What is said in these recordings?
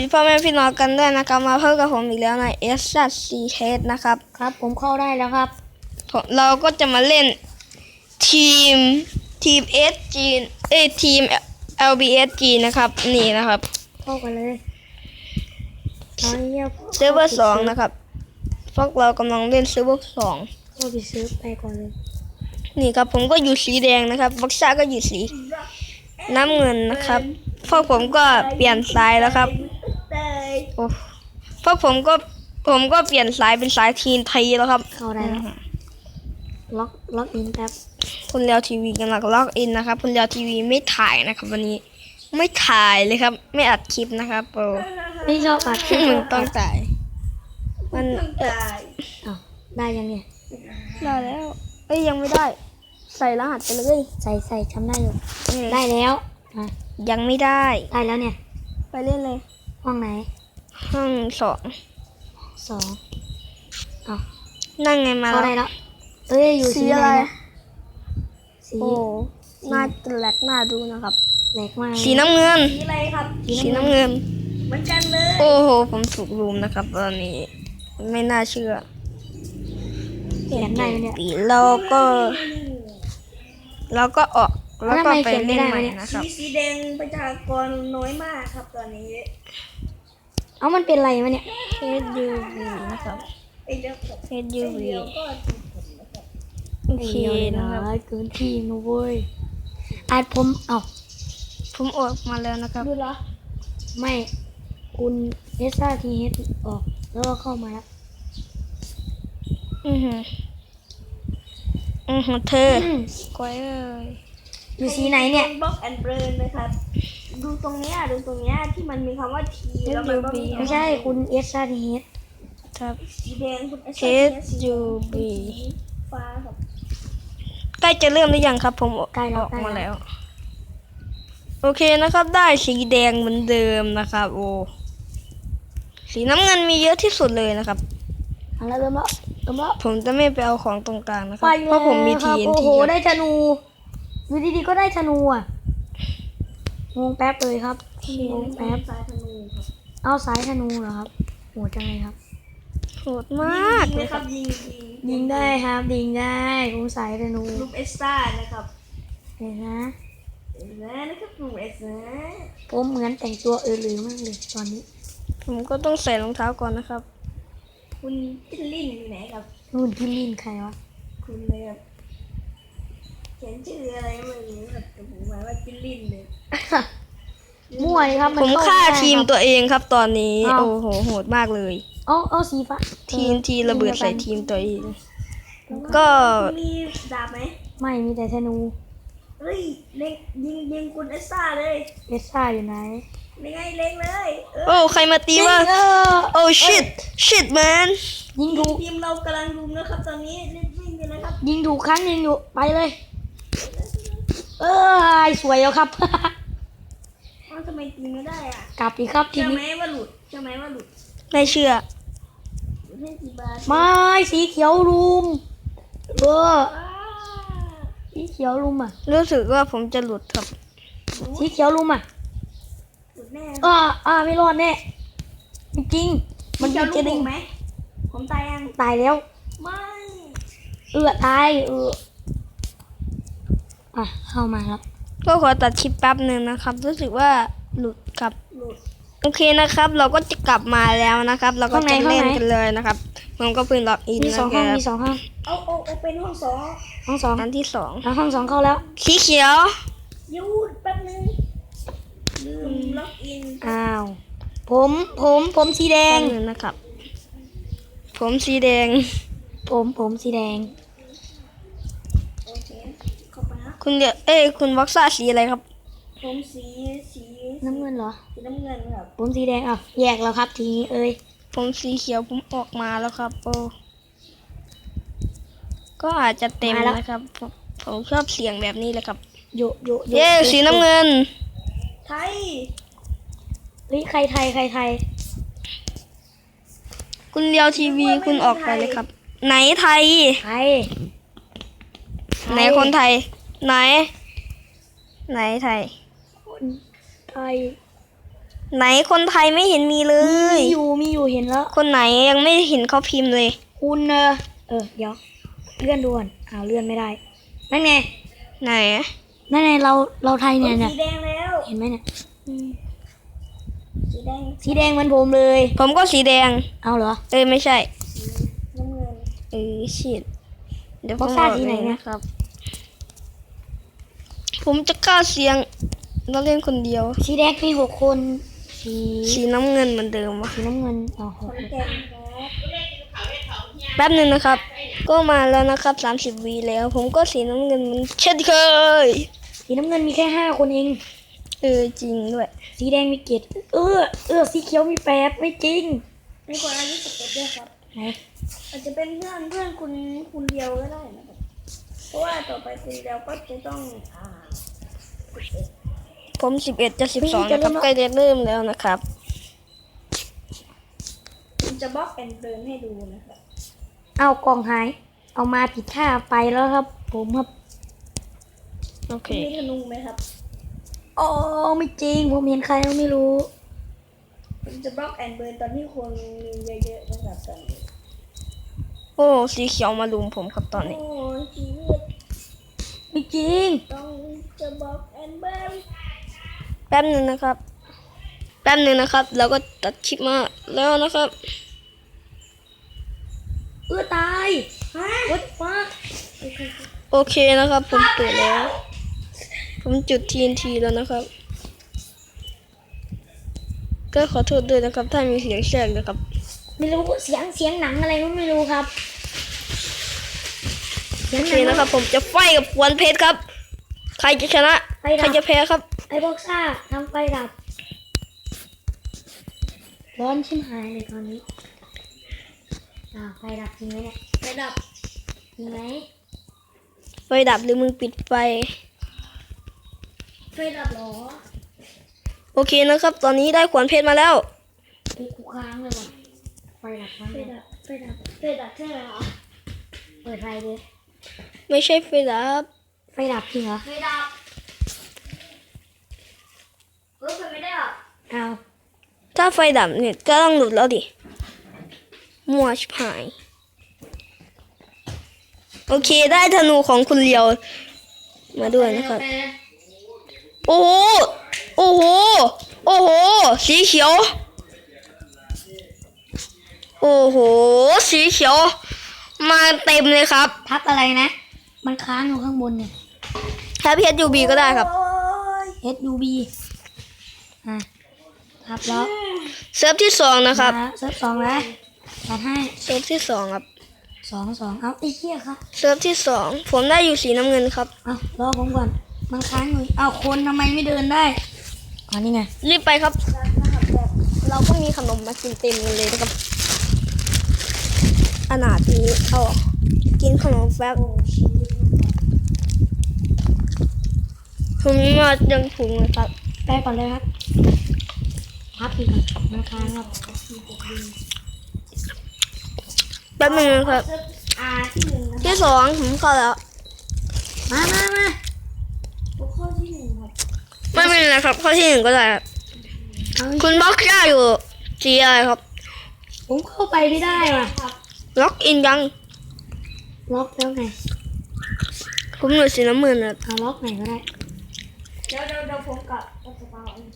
พี่พ่อแม่พี่น้องกันด้วยนะครับ มาพบกับผมอีกแล้วใน S ซัซีเทสนะครับ ครับ ผมเข้าได้แล้วครับผมเราก็จะมาเล่นทีมทีม S จีนเอ้ยทีม LBS จีนนะครับ นี่นะครับเข้ากันเลยตอนนี้เซิร์ฟเวอร์สองนะครับ พวกเรากำลังเล่นเซิร์ฟเวอร์สองเข้าไปซื้อไปก่อนเลยนี่ครับผมก็อยู่สีแดงนะครับบักซ่าก็อยู่สีน้ำเงินนะครับพวกผมก็เปลี่ยนสายแล้วครับ โอ้พวกผมก็ผมก็เปลี่ยนสายเป็นสายทีนไทยแล้วครับเข้าได้แล้วล็อกล็อกอินแป๊บคุณเลียวทีวีกำลังล็อกอินนะครับคุณเลียวทีวีไม่ถ่ายนะครับ วันนี้ ไม่ถ่ายเลยครับ ไม่อัดคลิปนะครับโอ้ไม่ชอบอัดคลิปมึงต้องจ่ายมันเอออ้าวได้ยังเนี่ยได้แล้ว เอ้ยยังไม่ได้ ใส่รหัสไปเลยใส่ใส่ทำได้อยู่เออได้แล้วอะยังไม่ได้ได้แล้วเนี่ย ไปเล่นเลย ห้องไหน ห้องสองสองอ้าวนั่งไงมาเข้าแล้วได้แล้วเอ้ยอยู่สีสีอะไรไหนนะสีโอ้น่าจะแหลกหน้าดูนะครับ แหลกมากสีน้ำเงิน สีอะไรครับ สีน้ำเงิน เหมือนกันเลย โอ้โห ผมถูกรุมนะครับตอนนี้ ไม่น่าเชื่อเขียนได้ไหมเนี่ย ปีเราก็เราก็ออกแล้วก็ไปเล่นใหม่แล้วทำไมเขียนไม่ได้วะเนี่ย นะครับสีสีแดงประชากรน้อยมากครับตอนนี้ เอ้ามันเป็นไรวะเนี่ย HUV นะครับไอ้เรื่องผม HUV เดียวก็ถูกผมนะครับโอเคเดียวนะครับนะเกินที่นะเว้ยอาจผมเอ้าผมออกมาแล้วนะครับ ดูเหรอ ไม่คุณเอสซ่าทีเฮดออก แล้วก็เข้ามาแล้วอือหืออือหือเธออืมก้อยเอ้ยอยู่สีไหนเนี่ย บล็อกแอนด์เบิร์นนะครับ ดูตรงเนี้ยดูตรงเนี้ยที่มันมีคำว่าทีแล้วมันก็มี ไม่ใช่คุณเอสซ่าทีเฮดครับ สีแดงคุณ HUV ฟ้าครับ ใกล้จะเริ่มหรือยังครับ ผมอใกล้แล้วอกใกล้มาแล้วแล้ว โอเคนะครับ ได้สีแดงเหมือนเดิมนะครับ โอ้สีน้ำเงินมีเยอะที่สุดเลยนะครับ เอาละเริ่มแล้วเริ่มแล้วผมจะไม่ไปเอาของตรงกลางนะครัไปบเพราะผมมีครัทีบนโอ้ทีโหได้ธนูอยู่ดีๆก็ได้ธนูอะ งงแป๊บเลยครับงงแป๊บสายธนูครับเอาสายธนูเหรอครับโหดจังเลยครับโหดมากยิงเลเลยยคครัรับบยิงยิงยิงได้ครับยิงได้ผมสายธนูลูกเอสซ่านะครับเห็นนะเห็นไหมนะครับลูกเอสซ่าผมเหมือนแต่งตัวเออหรือมากเลยตอนนี้ ผมก็ต้องใส่รองเท้าก่อนนะครับ คุณจิ้นลิ้นอยู่ไหนครับนู่นที่ลินใครวะคุณเลยครับเขียนชื่ออะไรไม่รู้ครับแต่ผมหมายว่าจิ้นลิ้นเลยมั่วเลยครับนผมเข้ฆ่าไได้ทีมครับ ตัวเองครับตอนนี้ อ้าว โอ้โหโหดมากเลย เอาเอาสีฟ้าทีมทีระเบิดใส่ทีมตัวเอง ก็ มีดาบไหมไม่มีแต่ธนูเฮ้ยเล็งยิงยิงคุณเอสซ่าเลยเอสซ่าอยู่ไหนยังไงเล็งเลยเออโอ้ใครมาตีวะเออโอ้ shit shit man ยิงถูกทีมเรากำลังรุมนะครับ ตอนนี้รีบวิ่งกันนะครับยิงถูกครั้งยิงถูกไปเลย เออสวยแล้วครับเอ้าทำไมตีไม่ได้อะกลับอีกครับทีเชื่อไหมนี้ว่าหลุดเชื่อไหมว่าหลุดไม่เชื่อ หลุดให้กี่บาทไม้สีเขียวรุมเออว้าสีเขียวรุมอะ รู้สึกว่าผมจะหลุดครับสีเขียวรุมอะหลุดแน่อ่าอ่าไม่รอดแน่จริงๆมันจะจะลูกดึงไหมผมตายยังตายแล้ว ไม่ เอือตายเออ อะเข้ามาแล้วก็ขอตัดคลิปแป๊บหนึ่งนะครับ รู้สึกว่าหลุดครับหลุดโอเคนะครับ เราก็จะกลับมาแล้วนะครับ เราก็จะเล่นกันเลยนะครับผมก็เพิ่งล็อกอินมีนะสองคห้องรับมีสองห้องเอาเอาเอาเป็นห้องสองห้องสองอันที่สองอะห้องสองเข้าแล้วสีเขียวหยุดแป๊บนึงลืมล็อกอินอ้าวผมผมผมสีแดแป๊งบหนึงนะครับ ผมสีแดง ผมผมสีแดง โอเคเข้าไปนะ คุณเดียวเอ้ยคุณบ็อกซ่าสีอะไรครับ ผมสีสีน้ำเงินเหรอ สีน้ำเงินครับผมสีแดงอะแยกแล้วครับ ทีนี้เอ้ยผมสีเขียวผมออกมาแล้วครับ โอ้ก็อาจจะเต็มนะครับ ผมผมชอบเสียงแบบนี้เลยครับโยโยโยเย้สีน้ำเงิน ไทยเฮ้ยใครไทยใครไทย คุณเลียวทีวีคุณออกไปเลยครับ ไหนไทยไทยไหนคนไทย ไหน ไหนไทย คนไทย ไหนคนไทยไม่เห็นมีเลมีย อยู่มีอยู่เห็นแล้ว คนไหนยังไม่เห็นเขาพิมพ์เลย คุณเออเออเดี๋ยวเลื่อนด่วนอ้าวเลื่อนไม่ได้ นั่นไง ไหนอะนั่นไงเราเราไทยเนี่ยเนี่ยสีแดงแล้ว เห็นไหมเนี่ย สีแดงสีแดงเหมันผมเลย ผมก็สีแดง เอาเหรอ เอ้ยไม่ใช่น้ำเงินเออชิดเดี๋ยวบ็ผอกมซ่าบอกสีไหนเลยนะนะครับ ผมจะกล้าเสียงเราเล่นคนเดียว สีแดงมีหกคน สีสีน้ำเงินเหมือนเดิมวะสีน้ำเงินอ๋อหขกอนแก่นครับแป๊บหนึ่งนะครับ ก็มาแล้วนะครับสามสิบวีแล้ว ผมก็สีน้ำเงินเหมันเช่นเคย สีน้ำเงินมีแค่ห้าคนเอง เออจริงด้วย สีแดงมีเกตเออ เออสีเขียวมีแปดไม่จริงมีคนอายุสิบเอ็ดด้วยครับไหนอาจจะเป็นเพื่อนเพื่อนคุณคุณเดียวก็ได้นะค รับเพราะว่าต่อไปคุณเดียวก็จะต้องอ่าผมสิบเอ็ดจะสิบสองนะครับใกล้จะเริ่มแล้วนะครับ ผมจะบล็อกแอนเดินให้ดูนะครับเอากล่องหาย เอามาผิดท่าไปแล้วครับ ผมครับ โอเค มีธนูไหมครับ อ๋อไม่จริง ผมเห็นใครก็ไม่รู้ ผมจะบล็อกแอนเบิร์นตอนที่คนมีเยอะๆนะครับตอนนี้ โอ้สีเขียวมาลุมผมครับตอนนี้โอ้ยชีวิตไม่จริงต้องจะบล็อกแอนเบิร์นแป๊บหนึ่งนะครับ แป๊บหนึ่งนะครับ แล้วก็ตัดคลิปมาแล้วนะครับ เออตายฮะวัดฟ้าโอเคนะครับ ผมเปิดแล้ว ผมจุด TNT แล้วนะครับ ก็ขอโทษด้วยนะครับ ถ้ามีเสียงแทรกนะครับ ไม่รู้เสียงเสียงหนังอะไรก็ไม่รู้ครับเสียโองหเคนังนะครับ ผมจะไฟกับวันเพชรครับ ใครจะชนะไฟดับใครจะแพ้ครับ ไอ้บ็อกซ่าทำไฟดับ ร้อนชิมหายเลยตอนนี้อ่าวไฟดับจริงไหมเนี่ยไฟดับจริงไหมไฟดับหรือมึงปิดไฟ ไฟดับเหรอโอเคนะครับ ตอนนี้ได้ขวานเพชรมาแล้วไอ้กูค้างเลยว่ะไฟดับค้างไฟเลยดับไฟดับไฟดับใช่ไหมเหรอเปิดไฟเลยไม่ใช่ไฟดับ ไฟดับจริงเหรอ ไฟดับเออไฟไม่ได้ดับอ้าวถ้าไฟดับเนี่ยก็ต้องหลุดแล้วดิ มัวชิบหาย โอเคได้ธนูของคุณเลียว มาด้วยนะครับ โอ้โห โอ้โห โอ้โห สีเขียว โอ้โห สีเขียว มาเต็มเลยครับ ทับอะไรนะ มันค้างอยู่ข้างบนเนี่ยถ้าพีเอสยูบีก็ได้ครับโอ้ย SUB อะทับแล้วเซิร์ฟที่สองนะครับมาเซิร์ฟสองแล้วตัดให้เซิร์ฟที่สองครับสองสองเอาไอ้เหี้ยครับเซิร์ฟที่สองผมได้อยู่สีน้ำเงินครับเอารอผมก่อนมันค้างอยู่เอาคนทำไมไม่เดินได้อ๋อนี่ไงรีบไปครับ เราก็มีขนมมากินเต็มเลยนะครับข นาดนี้เอากินขนมแฟบผมมาจังถุงเลยครับไปก่อนเลยครับพับอีกก่อนมันค้างครับแป๊บนึงนะครับอาที่หนึ่งนะที่สองผมเข้าแล้ว มามามาหัวข้อที่หนึ่งครับไม่เป็นไรครับข้อที่หนึ่งก็ได้ครับเอาคุณบล็อกได้อยู่สีอะไรครับ ผมเข้าไปไม่ได้ว่ะ ล็อกอินยัง ล็อกแล้วไงผมอยู่สีน้ำเงินนะเอาล็อกไหนก็ได้เดี๋ยวเดี๋ยวเดี๋ยวผมกับรัฐบาลเอง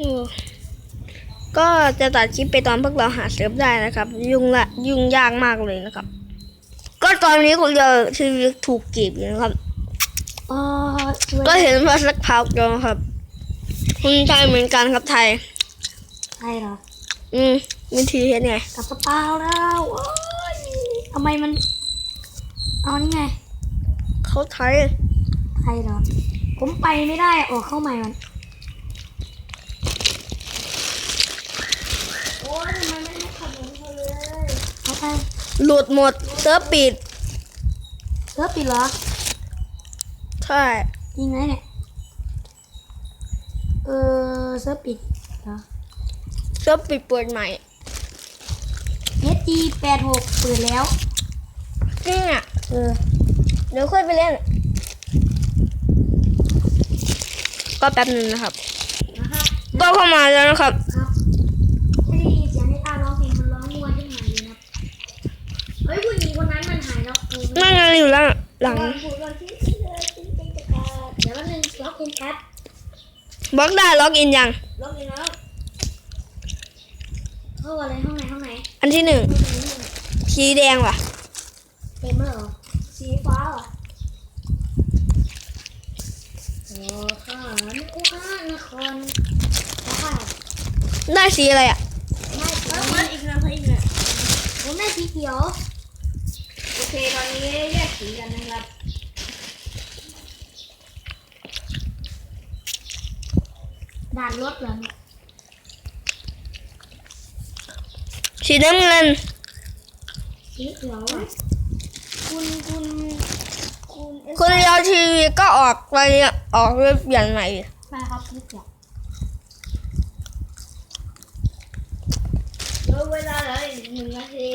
อืมก็จะตัดคลิปไปตอนพวกเราหาเซิร์ฟได้นะครับ ยุ่งละยุ่งยากมากเลยนะครับ ก็ตอนนี้คุณจะชีวิตถูกกีบอยู่นะครับ อ๋อช่วยก็เห็นมาสักพักแล้วครับคุณไทยเหมือนกันครับไทย ใช่เหรอ อืม วิธีเห็นไงกลับกระเป๋าแล้วโอ้ยทำไมมัน เอานี่ไง เขาไทยใช่เหรอ ผมไปไม่ได้ออกเข้าใหม่มันโอ้ยทำไมไม่ให้ขับเหมือนเขาเลยเข้าไปหลุดหมดเซิร์ฟปิดเซิร์ฟปิดเหรอ ใช่จริงไหมเนี่ย เออเซิร์ฟปิดเหรอ เซิร์ฟปิดเปิดใหม่ HG แปดหกเปิดแล้ว จริงอะเออเดี๋ยวค่อยไปเล่น ก็แป๊บนึงนะครับก็เข้ามาแล้วนะครับ ครับไม่ได้ยินเสียงในตาร้องเพลงมันร้องมัวขึ้นมาเลยนะเฮ้ยผู้หญิงคนนั้นมันหายแล้วเออนั่งงานอยู่แล้วหลังก่อนพูดก่อนที่ที่เลยจริงจริงจะกาดเดี๋ยววันหนึ่งล็อกอินแอปบล็อกได้ล็อกอินยังลงอีกแล้ว เข้าอะไรห้องไหนห้องไหนอันที่หนึ่งสีแดงว่ะ เต็มแล้วเหรอสีฟ้าอะโอ้ค่ะนครนครนครได้สีอะไรอะ ไม่แล้วมันอีกนะอีกนะผมได้สีเขียว โอเคตอนนี้แยกสีกันนะครับด่านรถเหรอเนี่ย สีน้ำเงินสีเขียวอะคุณคุณคุณคนเดียวทีวีก็ออกไปออกเว็บเปลี่ยนใหม่ใช่ครับสีเขียวเหลือเวลาเหลืออีกหนึ่งนาที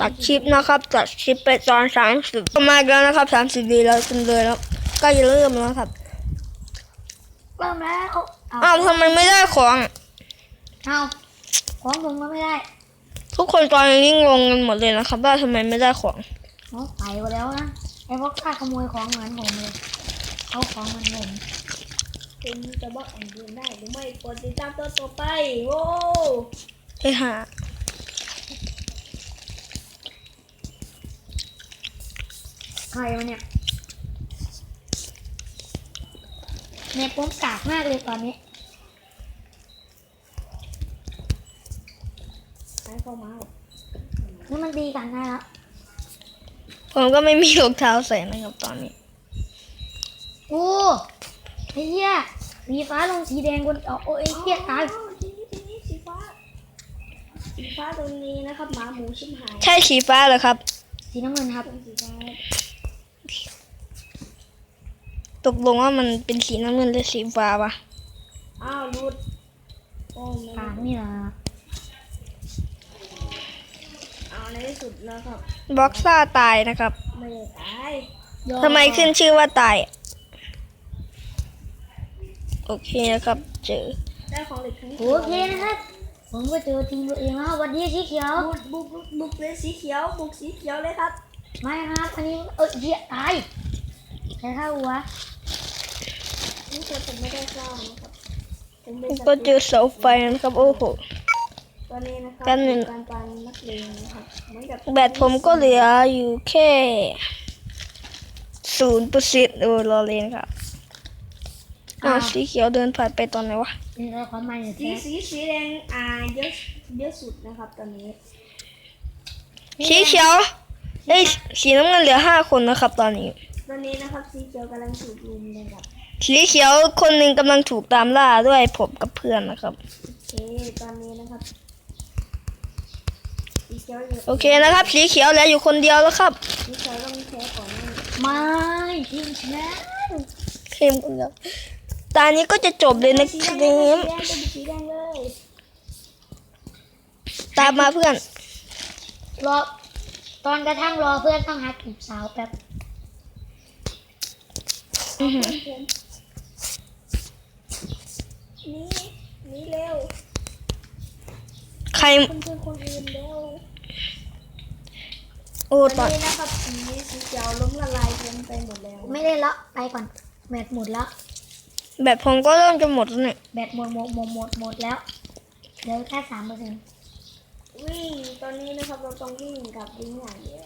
ตัดคลิปนะครับตัดคลิปไปตอนสามสิบประมาณแล้วนะครับสามสิบดีแล้วจนเลยแล้วใก็จะเริ่มแล้วครับเริ่มแล้วอ้าวทำไมไม่ได้ของเอาของผมก็ไม่ได้ ทุกคนตอนนี้งงกันหมดเลยนะครับว่าทำไมไม่ได้ของน้องไปหมดแล้วนะไอ้พวกข้าขโมยของเหมือนผมเลยเอาของเหมือนผมคุณจะบอกอันยืนได้หรือไม่กดติดตามตัวต่อไปโว้ไอ้ห่าใครวะเนี่ยเน็ตผมกากมากเลยตอนนี้ ช้เข้ามานี่มันดีกันได้แล้วผมก็ไม่มีรองเท้าใส่นะครับตอนนี้โอ้ไอ้เหี้ยสีฟ้าลงสีแดงบนเอาโอ้ยไอ้เหี้ยตายอ๋อทีนี้ทีนี้สีฟ้าสีฟ้าตรงนี้นะครับหมาหมูชิมหายใช่สีฟ้าเหรอครับ สีน้ำเงินครับเป็นสีฟ้าตกลงว่ามันเป็นสีน้ำเงินหรือสีฟ้าปะอ้าวรุดโอ้ไม่กากนี่เหรอ เอาในที่ สุดแล้วครับ บ็อกซ่าตายนะครับ ไม่ได้ตายทำไมขึ้นชื่อว่าตาย โอเคนะครับ เจอได้ของเหล็กทั้งโอเคนะครับ ผมก็เจอทีมตัวเองแล้วสวันนี้สีเขียวบุกบุกบุกบุกเลยสีเขียวบุกสีเขียวเลยครับไม่ครับอันนี้เอ้ยเหี้ยตายใครฆ่าหัวนี่คือผมไม่ได้สร้างนะครับผมเป็นก็เจอเสาไฟนะครับโอ้โห ตอนนี้นะครับแป๊บหนึ่งการปันนักเลงนะครับเหมือนกับแบตผมก็เหลืออยู่แค่ศูนย์เปอร์เซ็นต์โอ้รอเลนครับอ้าวสีเขียวเดินผ่านไปตอนไหนวะนี่เราขอมาอยู่สีแท้สีสีแดงอ่าเยอะเยอะสุดนะครับตอนนี้สีเขียวเอ้ยสีน้ำเงินเหลือห้าคนนะครับ ตอนนี้ ตอนนี้นะครับสีเขียวกำลังถูกลุมเลยครับสีเขียวคนหนึ่งกำลังถูกตามล่าด้วยผมกับเพื่อนนะครับโอเคตอนนี้นะครับสี เขียวอยู่โอเคนะครับ สีเขียวเหลืออยู่คนเดียวแล้วครับสีเขียวต้องแพ้ก่อนนะไม่ทีมชนะเข้มคนเดียวตอนนี้ก็จะจบเลยนะสีคแดรังบสีแดงเป็นสีแดงเลยตามมาเพื่อน รอตอนกระทั่งรอเพื่อนต้องหาถูกสาวแป๊บอื้อหือนี่นี่เร็วใคร คนเพื่อนคนอื่นเร็ว โอ้ตตออนนนี้นะครับสีสีเขียวล้มละลายกันไปหมดแล้ว ไม่ได้ละไปก่อนแบตหมดแล้วแบบผมก็เริ่มจะหมดแล้วเนี่ยแบตหมดหมดหมดหมดหมดแล้วเหลือแค่สามเปอร์เซ็นต์วิ่งตอนนี้นะครับเราต้องวิ่งกับวิ่งอย่างเดียว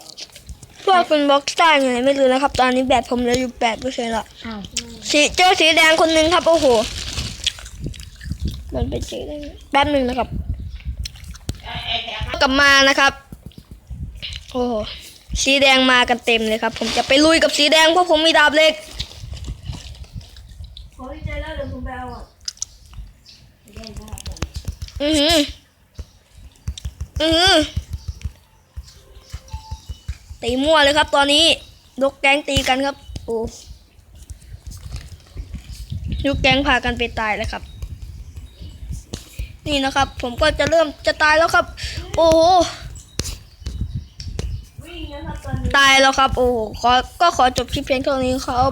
พวกเป็นบล็อกสตาร์ยังไงไม่รู้นะครับ ตอนนี้แบตผมเหลืออยู่แปดเปอร์เซ็นต์ละอ้าวสีเจอสีแดงคนหนึ่งครับโอ้โหมันไปเจอได้ไงแป๊บหนึ่งนะครับ กลับมานะครับโอ้โหสีแดงมากันเต็มเลยครับ ผมจะไปลุยกับสีแดงเพราะผมมีดาบเหล็กขอวิจัยแล้วเดี๋ยวผมไปเอาอะเล่นนะครับผมอือหืออือหือตีมั่วเลยครับ ตอนนี้ยกแก๊งตีกันครับ โอ้ยกแก๊งพากันไปตายแล้วครับ นี่นะครับ ผมก็จะเริ่มจะตายแล้วครับ โอ้โหวิ่งนะครับ ตายแล้วครับ โอ้โหขอก็ขอจบคลิปเพียงเท่านี้ครับ